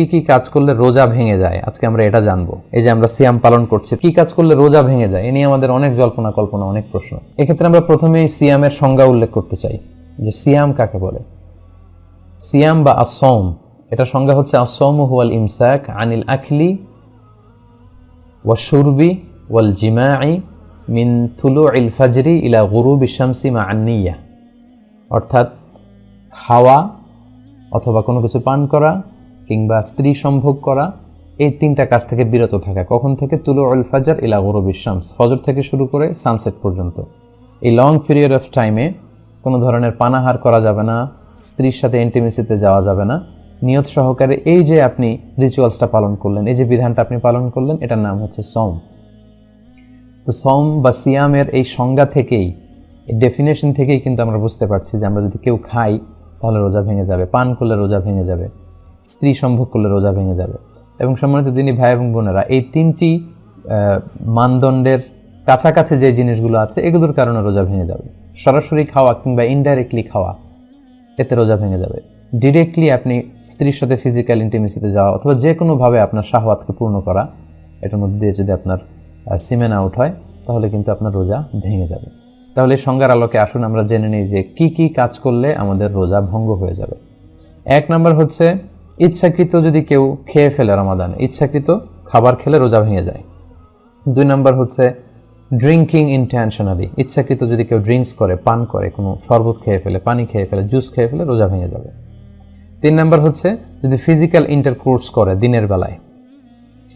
কি কি কাজ করলে রোজা ভেঙে যায়? আজকে আমরা এটা জানব। এই যে আমরা সিয়াম পালন করছি, কি কাজ করলে রোজা ভেঙে যায়? এ নিয়ে আমাদের অনেক জল্পনা, কল্পনা, অনেক প্রশ্ন। এক্ষেত্রে আমরা প্রথমেই সিয়ামের সংজ্ঞা উল্লেখ করতে চাই। যে সিয়াম কাকে বলে? সিয়াম বা আসম এটা সংজ্ঞা হচ্ছে আসম হুয়াল ইমসাক আনিল আখলি ওয়াশুরবি ওয়াল জিমাই মিন তুলু ইল ফাজরি ইলা গুরু শামসি মা আন্নিয়া অর্থাৎ খাওয়া অথবা কোনো কিছু পান করা কিংবা স্ত্রী সম্ভোগ করা, এই তিনটা কাজ থেকে বিরত থাকা। কখন থেকে? তুলো উল ফাজার ইলা গুরুবি শামস। ফজর থেকে শুরু করে সানসেট পর্যন্ত। এই লং পিরিয়ড অফ টাইমে কোনো ধরনের পানাহার করা যাবে না, স্ত্রীর সাথে ইন্টিমেসিতে যাওয়া যাবে না। নিয়ত সহকারে এই যে আপনি রিচুয়ালসটা পালন করলেন, এই যে বিধানটা আপনি পালন করলেন, এটার নাম হচ্ছে সম তো সম বা সিয়ামের এই সংজ্ঞা থেকেই, এই ডেফিনেশন থেকেই কিন্তু আমরা বুঝতে পারছি যে আমরা যদি কেউ খাই, তাহলে রোজা ভেঙে যাবে, পান করলে রোজা ভেঙে যাবে। স্ত্রী সম্ভোগ করলে রোজা ভেঙে যাবে। এবং সম্মানিত দিনী ভাই এবং বোনেরা, এই তিনটি মানদণ্ডের কাছাকাছি যে জিনিসগুলো আছে, এগুলোর কারণে রোজা ভেঙে যাবে। সরাসরি খাওয়া কিংবা ইনডাইরেক্টলি খাওয়া, এতে রোজা ভেঙে যাবে। ডিরেক্টলি আপনি স্ত্রীর সাথে ফিজিক্যাল ইন্টিমেসিতে যাওয়া অথবা যে কোনোভাবে আপনার শাহওয়াতকে পূর্ণ করা, এটার মধ্যে দিয়ে যদি আপনার সিমেন আউট হয়, তাহলে কিন্তু আপনার রোজা ভেঙে যাবে। তাহলে সংজ্ঞার আলোকে আসুন আমরা জেনে নিই যে কি কি কাজ করলে আমাদের রোজা ভঙ্গ হয়ে যাবে। এক নাম্বার হচ্ছে ইচ্ছাকৃত যদি কেউ খেয়ে ফেলে রমাদানে, ইচ্ছাকৃত খাবার খেলে রোজা ভেঙে যায়। দুই নাম্বার হচ্ছে ড্রিঙ্কিং ইন্টেনশনালি ইচ্ছাকৃত যদি কেউ ড্রিঙ্কস করে, পান করে, কোনো শরবত খেয়ে ফেলে, পানি খেয়ে ফেলে জুস খেয়ে ফেলে, রোজা ভেঙে যাবে। তিন নাম্বার হচ্ছে যদি ফিজিক্যাল ইন্টারকোর্স করে দিনের বেলায়।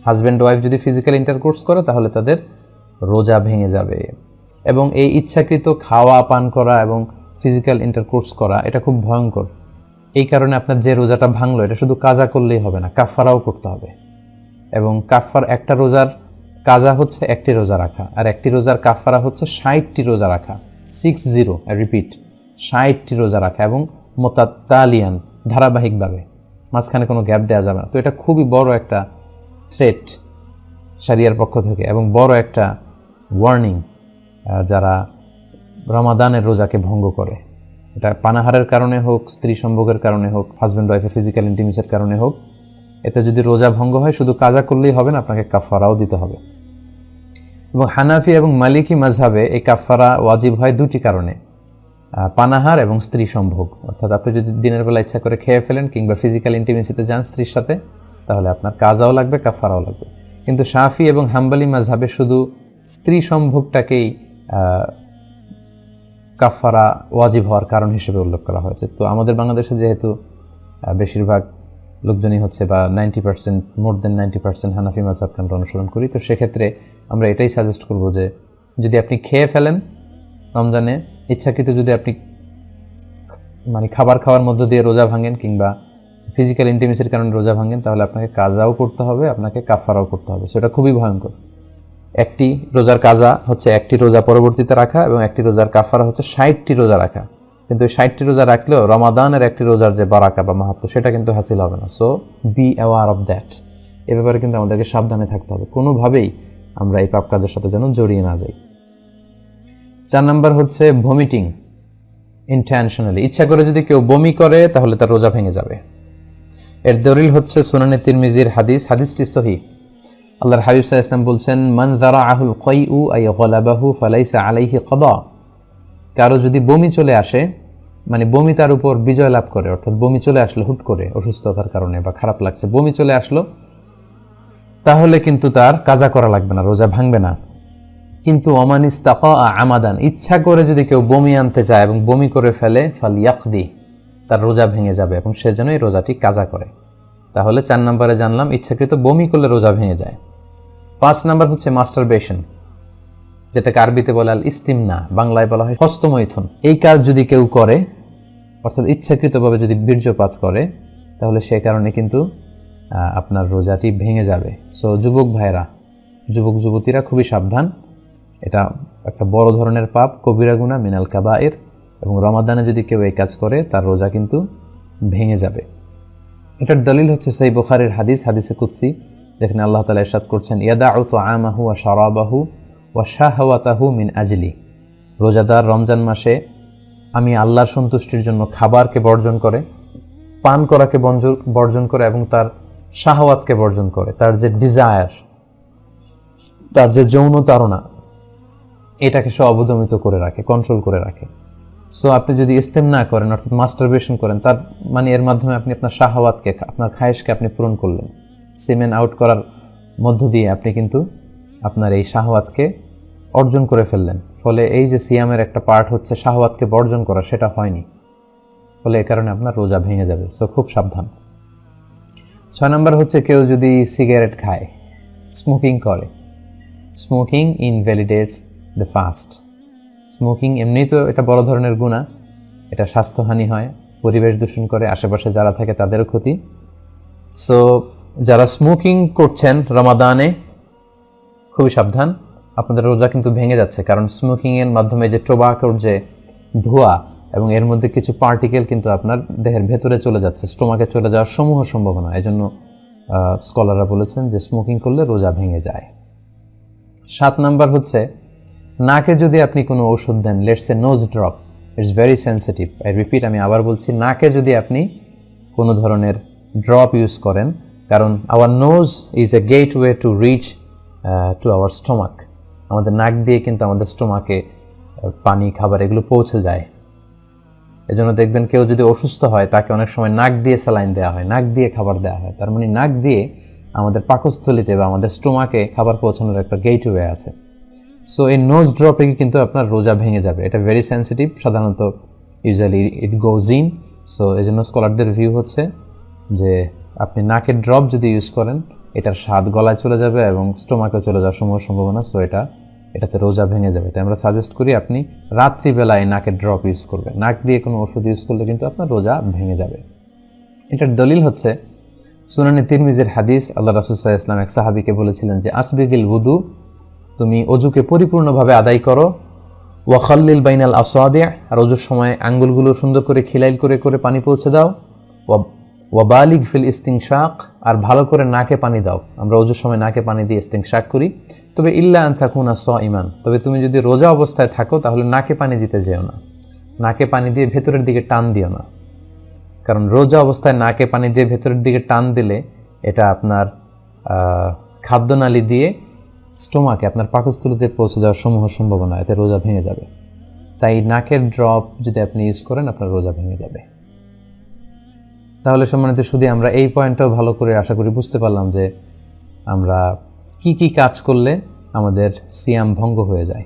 হাজব্যান্ড ওয়াইফ যদি ফিজিক্যাল ইন্টারকোর্স করে, তাহলে তাদের রোজা ভেঙে যাবে। এবং এই ইচ্ছাকৃত খাওয়া, পান করা এবং ফিজিক্যাল ইন্টারকোর্স করা, এটা খুব ভয়ঙ্কর। এই কারণে আপনার যে রোজাটা ভাঙলো, এটা শুধু কাজা করলেই হবে না কাফারাও করতে হবে। এবং কাফার একটা রোজার কাজা হচ্ছে একটি রোজা রাখা, আর একটি রোজার কাফারা হচ্ছে ষাটটি রোজা রাখা। সিক্স জিরো রিপিট ষাটটি রোজা রাখা এবং মোতাত্তালিয়ান ধারাবাহিকভাবে। মাঝখানে কোনো গ্যাপ দেওয়া যাবে না। তো এটা খুবই বড় একটা থ্রেট সারিয়ার পক্ষ থেকে এবং বড় একটা ওয়ার্নিং যারা রমাদানের রোজাকে ভঙ্গ করে। এটা পানাহারের কারণে হোক, স্ত্রী সম্ভোগের কারণে হোক হাজব্যান্ড ওয়াইফের ফিজিক্যাল ইন্টিমেসের কারণে হোক, এতে যদি রোজা ভঙ্গ হয়, শুধু কাজা করলেই হবে না, আপনাকে কাফারাও দিতে হবে। এবং হানাফি এবং মালিকি মাঝহাবে এই কাফারা ওয়াজিব হয় দুটি কারণে। পানাহার এবং স্ত্রী সম্ভোগ। অর্থাৎ আপনি যদি দিনের বেলা ইচ্ছা করে খেয়ে ফেলেন কিংবা ফিজিক্যাল ইন্টিমেসিতে যান স্ত্রীর সাথে, তাহলে আপনার কাজাও লাগবে কাফারাও লাগবে। কিন্তু সাফি এবং হাম্বালি মাঝহাবে শুধু স্ত্রী সম্ভোগটাকেই কাফারা ওয়াজিব হওয়ার কারণ হিসেবে উল্লেখ করা হয়েছে। তো আমাদের বাংলাদেশে যেহেতু বেশিরভাগ লোকজনই হচ্ছে বা ninety percent, more than ninety percent Hanafi মাঝহাবকে আমরা অনুসরণ করি। তো সেক্ষেত্রে আমরা এটাই সাজেস্ট করব যে, যদি আপনি খেয়ে ফেলেন রমজানে, ইচ্ছাকৃত যদি আপনি মানে খাবার খাওয়ার মধ্য দিয়ে রোজা ভাঙেন কিংবা ফিজিক্যাল ইন্টিমেসির কারণে রোজা ভাঙেন, তাহলে আপনাকে কাজাও করতে হবে, আপনাকে কাফারাও করতে হবে। সেটা খুবই ভয়ঙ্কর। একটি রোজার কাজা হচ্ছে একটি রোজা পরবর্তীতে রাখা এবং একটি রোজার কাফারা হচ্ছে ষাটটি রোজা রাখা। কিন্তু ষাটটি রোজা রাখলেও রমাদানের একটি রোজার যে বারাকা বা মাহাত্ম, সেটা কিন্তু হাসিল হবে না। So be aware of that এ ব্যাপারে কিন্তু আমাদেরকে সাবধানে থাকতে হবে। কোনোভাবেই আমরা এই পাপ কাজের সাথে যেন জড়িয়ে না যাই। চার নাম্বার হচ্ছে ভমিটিং ইন্টেনশনালি ইচ্ছা করে যদি কেউ বমি করে, তাহলে তার রোজা ভেঙে যাবে। এর দলিল হচ্ছে সুনানে তিরমিজির হাদিস। হাদিসটি সহি। আল্লাহর হাবিব সাহা ইসলাম বলছেন, মান জারা আহুল কই উ আই গলাবাহু ফালাইসা আলাইহি কদা কারও যদি বমি চলে আসে মানে বমি তার উপর বিজয় লাভ করে, অর্থাৎ বমি চলে আসলো হুট করে অসুস্থতার কারণে বা খারাপ লাগছে, বমি চলে আসলো, তাহলে কিন্তু তার কাজা করা লাগবে না, রোজা ভাঙবে না। কিন্তু অমানিস তাকা আমাদান, ইচ্ছা করে যদি কেউ বমি আনতে চায় এবং বমি করে ফেলে ফাল ইয়াকদি তার রোজা ভেঙে যাবে এবং সে যেন এই রোজাটি কাজা করে। তাহলে চার নম্বরে জানলাম, ইচ্ছাকৃত বমি করলে রোজা ভেঙে যায়। পাঁচ নাম্বার হচ্ছে মাস্টারবেশন, যেটাকে আরবিতে বলে আল ইস্তিমনা, বাংলায় বলা হয় হস্তমৈথুন। এই কাজ যদি কেউ করে, অর্থাৎ ইচ্ছাকৃতভাবে যদি বীর্যপাত করে, তাহলে সে কারণে কিন্তু আপনার রোজাটি ভেঙে যাবে। সো যুবক ভাইরা যুবক যুবতীরা খুবই সাবধান। এটা একটা বড় ধরনের পাপ, কবিরা গুণা মিনাল কাবায়ের, এবং রমাদানে যদি কেউ এই কাজ করে, তার রোজা কিন্তু ভেঙে যাবে। এটার দলিল হচ্ছে সেই বোখারের হাদিস, হাদিসে কুৎসি যেখানে আল্লাহ তালা ইরশাদ করছেন ইয়াদা তো আমাহু ওয়া শারাবাহু ওয়া শাহওয়াতাহু মিন আজলি। রোজাদার রমজান মাসে আমি আল্লাহর সন্তুষ্টির জন্য খাবারকে বর্জন করে, পান করাকে বর্জন করে এবং তার শাহওয়াতকে বর্জন করে, তার যে ডিজায়ার তার যে যৌন তাড়না, এটাকে সে অবদমিত করে রাখে কন্ট্রোল করে রাখে। সো আপনি যদি ইস্তেম না করেন, অর্থাৎ মাস্টারবেশন করেন, তার মানে এর মাধ্যমে আপনি আপনার শাহওয়াতকে, আপনার খায়েশকে আপনি পূরণ করলেন। সিমেন আউট করার মধ্য দিয়ে আপনি কিন্তু আপনার এই শাহওয়াতকে অর্জন করে ফেললেন। ফলে এই যে সিয়ামের একটা পার্ট হচ্ছে শাহওয়াতকে বর্জন করা, সেটা হয়নি। ফলে এ কারণে আপনার রোজা ভেঙে যাবে। সো খুব সাবধান। ছয় নম্বর হচ্ছে কেউ যদি সিগারেট খায় স্মোকিং করে। Smoking invalidates the fast smoking এমনিই তো এটা বড় ধরনের গুণা। এটা স্বাস্থ্যহানি হয়, পরিবেশ দূষণ করে, আশেপাশে যারা থাকে তাদেরও ক্ষতি। সো যারা স্মোকিং করছেন রমাদানে, খুবই সাবধান। আপনাদের রোজা কিন্তু ভেঙে যাচ্ছে, কারণ স্মোকিংয়ের মাধ্যমে যে টোবাকোর যে ধোঁয়া এবং এর মধ্যে কিছু পার্টিকেল কিন্তু আপনার দেহের ভেতরে চলে যাচ্ছে, স্টোমাকে চলে যাওয়ার সমূহ সম্ভাবনা। এই জন্য স্কলাররা বলেছেন যে স্মোকিং করলে রোজা ভেঙে যায়। সাত নাম্বার হচ্ছে, নাকে যদি আপনি কোনো ওষুধ দেন let's a nose drop it's very sensitive I repeat আমি আবার বলছি, নাকে যদি আপনি কোনো ধরনের ড্রপ ইউজ করেন কারণ our nose is a gateway to reach to our stomach আমাদের নাক দিয়ে কিন্তু আমাদের স্টোমাকে পানি, খাবার এগুলো পৌঁছে যায়। এজন্য দেখবেন কেউ যদি অসুস্থ হয়, তাকে অনেক সময় নাক দিয়ে স্যালাইন দেওয়া হয়, নাক দিয়ে খাবার দেওয়া হয়। তার মানে নাক দিয়ে আমাদের পাকস্থলিতে বা আমাদের স্টোমাকে খাবার পৌঁছানোর একটা গেটওয়ে আছে। সো এই নোজ ড্রপে কিন্তু আপনার রোজা ভেঙে যাবে। এটা ভেরি সেন্সিটিভ সাধারণত usually it goes in so এই জন্য স্কলারদের ভিউ হচ্ছে যে আপনি নাকের ড্রপ যদি ইউজ করেন, এটার স্বাদ গলায় চলে যাবে এবং স্টোমাকে চলে যাওয়ার সময় সম্ভাবনা সো এটা, এটাতে রোজা ভেঙে যাবে। তাই আমরা সাজেস্ট করি আপনি রাত্রিবেলায় নাকের ড্রপ ইউজ করবেন। নাক দিয়ে কোনো ওষুধ ইউজ করলে কিন্তু আপনার রোজা ভেঙে যাবে। এটার দলিল হচ্ছে, সুনানি তিরমিজের হাদিস, আল্লাহ রাসুসাহ ইসলাম এক সাহাবিকে বলেছিলেন যে, আসবিগিল উদু, তুমি অজুকে পরিপূর্ণভাবে আদায় করো ওয়াখাল্লিল বাইনাল আসোয়াবে আর অজুর সময় আঙ্গুলগুলো সুন্দর করে খিলাইল করে করে পানি পৌঁছে দাও ওয়াবালিগ ফিল ইস্তিংশাক, আর ভালো করে নাকে পানি দাও। আমরা অজুর সময় নাকে পানি দিয়ে ইস্তিংশাক করি। তবে ইল্লা আন থাকুন স ইমান তবে তুমি যদি রোজা অবস্থায় থাকো, তাহলে নাকে পানি দিতে যেও না। নাকে পানি দিয়ে ভেতরের দিকে টান দিও না। কারণ রোজা অবস্থায় নাকে পানি দিয়ে ভেতরের দিকে টান দিলে এটা আপনার খাদ্যনালী দিয়ে স্টোমাকে, আপনার পাকস্থলিতে পৌঁছে যাওয়ার সমূহ সম্ভাবনা, এতে রোজা ভেঙে যাবে। তাই নাকের ড্রপ যদি আপনি ইউজ করেন, আপনার রোজা ভেঙে যাবে। তাহলে সম্মানিত শুধু আমরা এই পয়েন্টটাও ভালো করে আশা করি বুঝতে পারলাম যে আমরা কি কি কাজ করলে আমাদের সিয়াম ভঙ্গ হয়ে যায়।